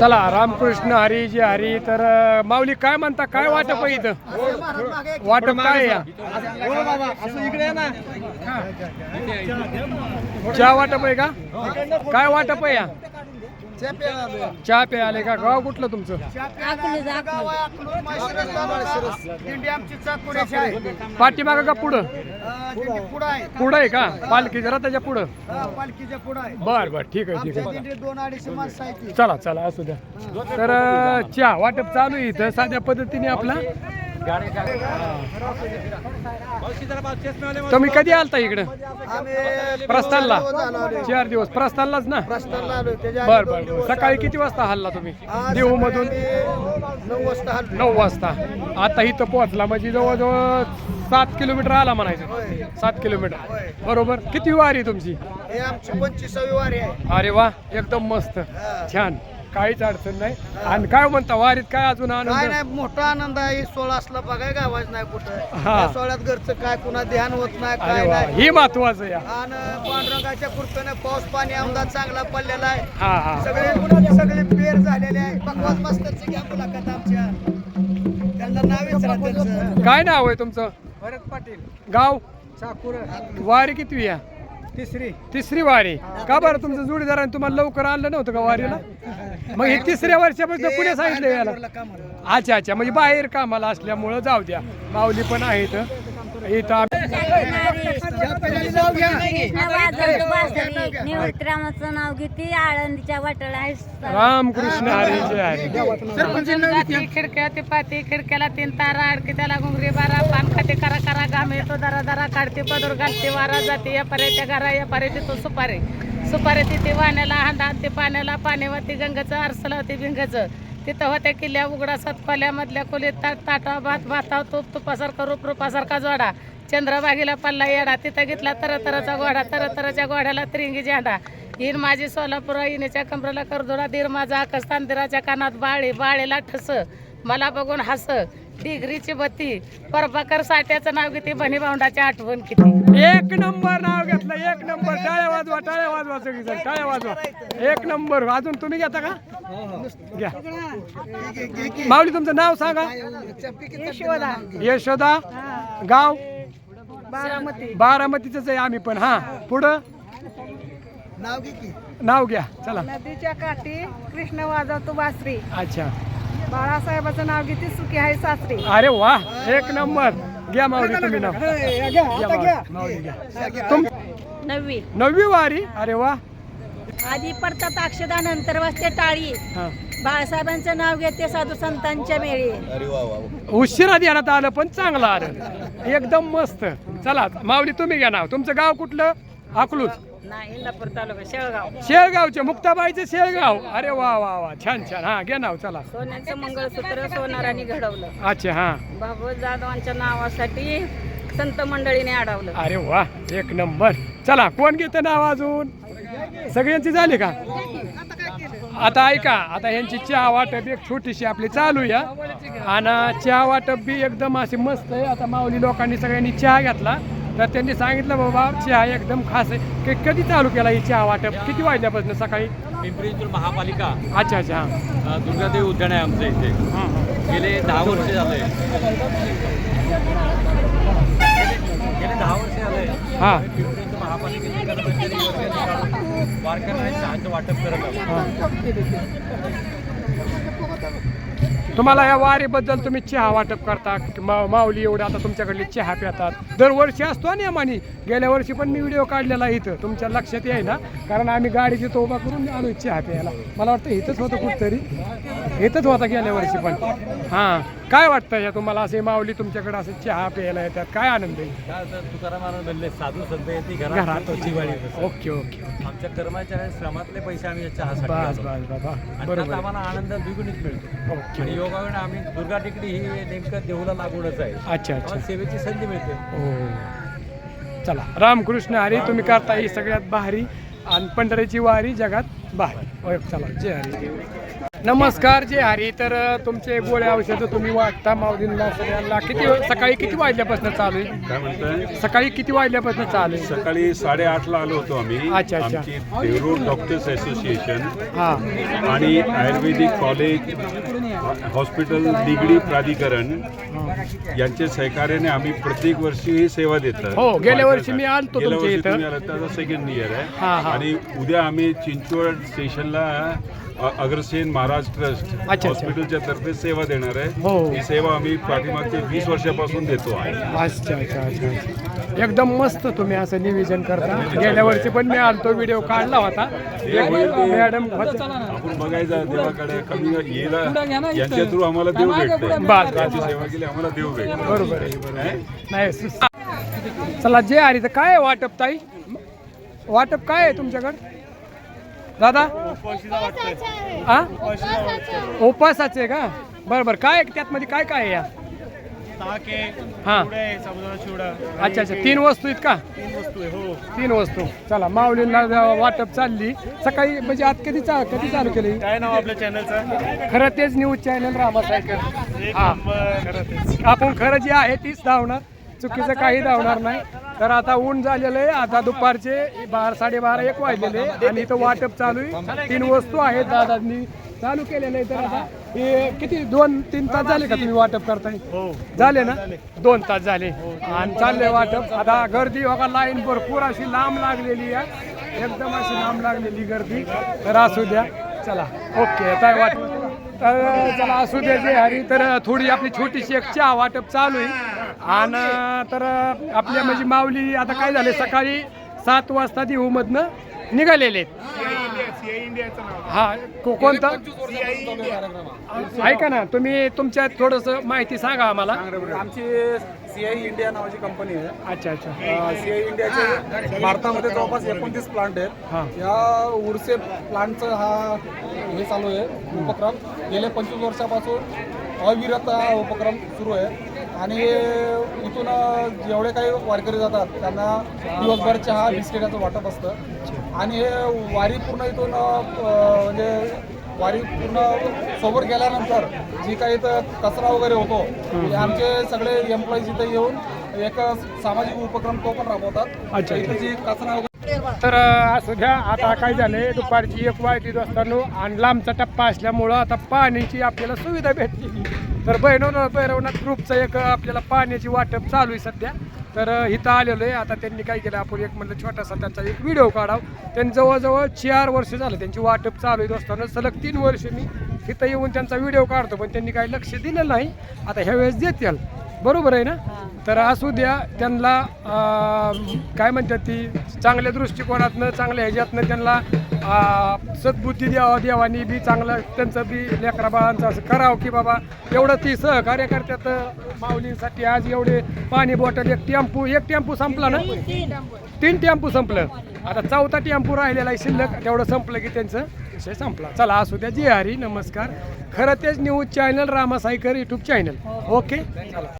चला रामकृष्ण हरी जे हरी. तर अं, माऊली काय म्हणता? काय वाटप आहे इथं? वाटप काय आहे या? चहा वाटप आहे का? काय वाटप आहे या? चहा पे आले का? गाव कुठलं तुमचं? पाठीमागं का पुढं? पुढं आहे का? पालखी जरा त्याच्या पुढं. पालखीच्या पुढे आहे बर बर ठीक आहे ठीक आहे. चला चला असू द्या. तर चहा वाटप चालू आहे इथं साध्या पद्धतीने आपला. तुम्ही कधी आलता इकडं? प्रस्थानला. चार दिवस. प्रस्थानलाच ना? बर बर सकाळी किती वाजता हल्ला तुम्ही? देहू मधून नऊ वाजता हल्लो. नऊ वाजता. आता इथं पोहोचला म्हणजे जवळजवळ सात किलोमीटर आला म्हणायचं. सात किलोमीटर. बरोबर? किती वारी तुमची? पंचवीसावी वारी अरे वा एकदम मस्त. छान. काहीच अडचण नाही. आणि काय म्हणता वारीत काय अजून काय आनंद नाही मोठा आनंद आहे. सोळा असला बघाय गावाच नाही कुठं. हा. या सोहळ्यात घरचं काय कुणा ध्यान होत नाही अरे काय वा नाही. ही महत्वाचं या. आणि पांडुरंगाच्या कृपेने पाऊस पाणी आमदार चांगला पडलेला आहे. हा हा. सगळे सगळे पेर झालेले आहे भगवान मास्तरची घ्या मुलाखत आमच्या. त्यांना नाव विचारा त्यांचं. काय नाव आहे तुमचं? भरत पाटील. गाव? चाकूर. वारी किती या तिसरी. तिसरी वारी. का बरं तुमचं जोडीदाराने तुम्हाला लवकर आणलं नव्हतं का वारीला? मग हे तिसऱ्या वर्षापासून पुढे सांगितलं याला? अच्छा अच्छा. म्हणजे बाहेर कामाला असल्यामुळं जाऊ द्या. माऊली पण आहेत. इथं नाव घेते आळंदीच्या वाटेला आहे रामकृष्ण हरी जय हरी खिडक्या ते पाती खिडक्याला तीन तारा अडकी त्याला घुंगरी बारा आम्ही येतो दरा दरा काढते पदर घालते वारा जाते या पर्याच्या घरा या पर्याची तो सुपारी सुपारी तिथे वाण्याला हांडा ते पाण्याला पाण्यावरती गंगाचं आरसला होते भिंगाचं. तिथं होत्या किल्ल्या उघडा सात खोल्यामधल्या खोलीत ताट ताटा भात भाता तूप तुपासारखा रूप रूपासारखा जोडा. चंद्रबागीला पल्ला येडा तिथं घेतला तरतराचा गोडा घोडा गोड्याला घोड्याला त्रिंगी झेंडा. इन माझी सोलापूर इनेच्या कमरेला करदोडा दीर माझा आकाश तांदिराच्या कानात बाळे बाळेला ठस. मला बघून हस. डिग्रीची बत्ती. परबाकर साठ्याचं नाव किती? बनी भाऊंडाची आठवण किती? एक नंबर नाव घेतलं एक नंबर. टाळ्या वाजवा टाळ्या वाजवा सगळी जण टाळ्या वाजवा. एक नंबर. अजून तुम्ही घेता का? घ्या. माऊली तुमचं नाव सांगा. यशोदा. यशोदा. गाव? बारामती. बारामतीच आहे आम्ही पण. हा. पुढं? नाव घे की. नाव घ्या. चला. नदीच्या काठी कृष्ण वाजवतो बासरी. अच्छा. बाळासाहेबाचं नाव किती सुखी आहे सासरी. अरे वा एक नंबर. घ्या माऊली तुम्ही नाव. घ्या माऊली, माऊली घ्या. तुम नववी. नववी वारी? अरे वा. आधी पडतात अक्षदा नंतर वाजते टाळी. हा. बाळासाहेबांचं नाव घेते साधू संतांच्या मेळी. उशिरा देण्यात आलं पण चांगलं आलं. एकदम मस्त. चला माऊली तुम्ही घ्या नाव. तुमचं गाव कुठलं? अकलूज. नाही इंदापूर तालुका शेळगाव. शेळगावचे मुक्ताबाईचे शेळगाव. अरे वा वा वा. छान छान. हा घ्या नाव चला. सोन्याचं मंगळसूत्र सोनाराने घडवलं. अच्छा हा. भागवत जाधवांच्या नावासाठी संत मंडळीने अडवलं. अरे वा एक नंबर. चला कोण घेतं नाव अजून? सगळ्यांची झाली का? आता ऐका आता यांची चहा वाटप एक छोटीशी आपली चालू या आणि चहा वाटप बी एकदम अशी मस्त आहे. आता माऊली लोकांनी सगळ्यांनी चहा घेतला. तर त्यांनी सांगितलं बाबा चहा एकदम खास आहे. की कधी चालू केला ही चहा वाटप किती वाजल्यापासून सकाळी? पिंपरी चिंचवड महापालिका. अच्छा अच्छा हां. अ, दुर्गादेवी उद्यान आहे आमचं इथे. हां हां. गेले दहा वर्ष झाले. गेले दहा वर्ष झाले. हां. पिंपरी चिंचवड महापालिकेचे कर्मचारी वर्गाचे वारकऱ्यांना चहाचं वाटप करत आहोत तुम्हाला या वारीबद्दल तुम्ही चहा वाटप करता मा- माऊली एवढं आता तुमच्याकडले चहा पितात. दरवर्षी असतो आणि मानी गेल्या वर्षी पण मी व्हिडिओ काढलेला इथं. तुमच्या लक्षात येई ना? कारण आम्ही गाडीची तोबा करून आलो चहा प्यायला. मला वाटतं इथंच होतं कुठतरी. इथंच होता गेल्या वर्षी पण. हां. काय वाटतं या तुम्हाला असे माऊली तुमच्याकडे असं चहा प्यायला येतात? काय आनंद आहे? तुकाराम म्हणले साधू संत येते घरात घरात जिवाळी बसते. ओके ओके आमच्या कर्मचाऱ्या श्रमातले पैसे आम्ही या चहासाठी बस घालतो. बस बाबा आणि त्यात बरोबर. आम्हाला आनंद द्विगुणित मिळतो. ओके. आणि योगाकडे आम्ही दुर्गा टेकडी ही नेमकं देऊला लागूनच आहे. अच्छा अच्छा. आम्हाला सेवेची संधी मिळते. हो. चला रामकृष्ण हरी तुम्ही करता ही सगळ्यात भारी आणि पंढरीची वारी जगात भारी होय, चला जय हरी. नमस्कार जे हरी. तर तुमचे गोळ्या औषधं तुम्ही वाटता माऊलींना सगळ्यांना. किती सकाळी किती वाजल्यापासून चालू आहे? काय म्हणताय? सकाळी किती वाजल्यापासून चालू आहे? सकाळी साडेआठला आलो होतो आम्ही. अच्छा, अच्छा. आमची डॉक्टर्स असोसिएशन हा. आणि आयुर्वेदिक कॉलेज हॉस्पिटल निगडी प्राधिकरण यांच्या सहकार्याने आम्ही प्रत्येक वर्षी ही सेवा देतात हो, गेल्या वर्षी मी आलतो गेल्या तुमच्या वर्षी इथं. तुम्ही आलात, त्याचा सेकंड इयर आहे. हा. आणि उद्या आम्ही चिंचवड स्टेशनला अग्रसेन महाराज ट्रस्ट अच्छा. हॉस्पिटलच्या तर्फे सेवा देणार हो. आहे ही सेवा आम्ही पाठीमागचे वीस वर्षापासून देतो आहे अच्छा अच्छा अच्छा अच्छा. एकदम मस्त तुम्ही असं नियोजन करता गेल्या वर्षी पण मी आलतो व्हिडिओ काढला होता मॅडम होत्या. आपण बघायचा देवाकडे कमी येला यांच्या थ्रू आम्हाला देव भेटते. सेवा केली आम्हाला देव भेटते बरोबर आहे. नाही सु- चला जे हरी तर काय आहे वाटप ताई वाटप काय आहे तुमच्याकडे दादा? हा उपासाचे का? बरं बरं काय आहे त्यात मध्ये काय काय आहे या? हा. अच्छा अच्छा. तीन वस्तू आहेत का? तीन वस्तू चला माऊलींना वाटप चालली. सकाळी म्हणजे आज कधी चा कधी चालू केली? काय नाव आपल्या चॅनलचं खरं तेच न्यूज चॅनल रामासायकर हा. आपण खरं जे आहे तीच धावणार. चुकीचं काही धावणार नाही. तर आता ऊन झालेलं आहे. आता दुपारचे बारा साडेबारा एक वाजलेले आणि इथं वाटप चालू आहे. तीन वस्तू आहेत दादांनी चालू केलेलं आहे तर आता हे किती दोन तीन तास झाले का तुम्ही वाटप करताय? झाले ना? दोन तास झाले. आणि चाललंय वाटप. आता गर्दी बघा लाईन भरपूर अशी लांब लागलेली आहे. एकदम अशी लांब लागलेली गर्दी. तर असू द्या. चला. ओके काय वाट तर चला असू द्या जे हरी. तर थोडी आपली छोटीशी एक चहा वाटप चालू आहे. आणि तर आपल्या म्हणजे माऊली आता काय झाले? सकाळी सात वाजता देहूमधनं निघालेले. आहेत हा को- कोणता? ऐका ना तुम्ही तुमच्या थोडस माहिती सांगा आम्हाला. आमची सीआय इंडिया नावाची कंपनी आहे. अच्छा अच्छा. सीआय इंडियाचे भारतामध्ये जवळपास एकोणतीस प्लांट आहेत. हा. या उडसे प्लांटचं हा हे चालू आहे उपक्रम. गेले पंचवीस वर्षापासून अविरत हा उपक्रम सुरू आहे. आणि इथून जेवढे काही वारकरी जातात त्यांना दिवसभर चहा बिस्किटाचं वाटप असतं. आणि हे वारी पूर्ण इथून म्हणजे वारी पूर्ण सोबत गेल्यानंतर जी काही इथं कचरा वगैरे होतो आमचे सगळे एम्प्लॉईज इथे येऊन एक सामाजिक उपक्रम तो पण राबवतात. जी कचरा वगैरे तर असं घ्या आता काय झालंय दुपारची एक वाजली असताना आणि लांबचा टप्पा असल्यामुळं आता पाण्याची आपल्याला सुविधा भेटली. तर बैरवनाथ बैरवनाथ ग्रुपचं एक आपल्याला पाण्याची वाटप चालू आहे सध्या. तर इथं आलेलो आहे. आता त्यांनी काय केलं आपण एक म्हणलं छोटासा त्यांचा एक व्हिडिओ काढावं. त्यांनी जवळजवळ चार वर्ष झालं त्यांची वाटप चालू आहे. असताना सलग तीन वर्ष मी इथं येऊन त्यांचा व्हिडिओ काढतो पण त्यांनी काही लक्ष दिलं नाही. आता ह्या वेळेस देतील. बरोबर आहे ना? तर असू द्या त्यांना काय म्हणतात ती? चांगल्या दृष्टिकोनातनं चांगल्या ह्याच्यातनं त्यांना सद्बुद्धी द्यावा देवानी बी चांगलं त्यांचं बी लेकरा बाळांचं असं करावं की बाबा एवढं ती सहकार्य करतात माऊलींसाठी आज एवढे पाणी बॉटल एक टेम्पू एक टेम्पू संपला ना? तीन टेम्पू. संपलं. आता चौथा टेम्पू राहिलेला आहे शिल्लक. तेवढं संपलं की त्यांचं विषय संपला. चला असू द्या. जी हरी नमस्कार. खरं तेच news channel Ramasaikar YouTube channel. Okay? चला.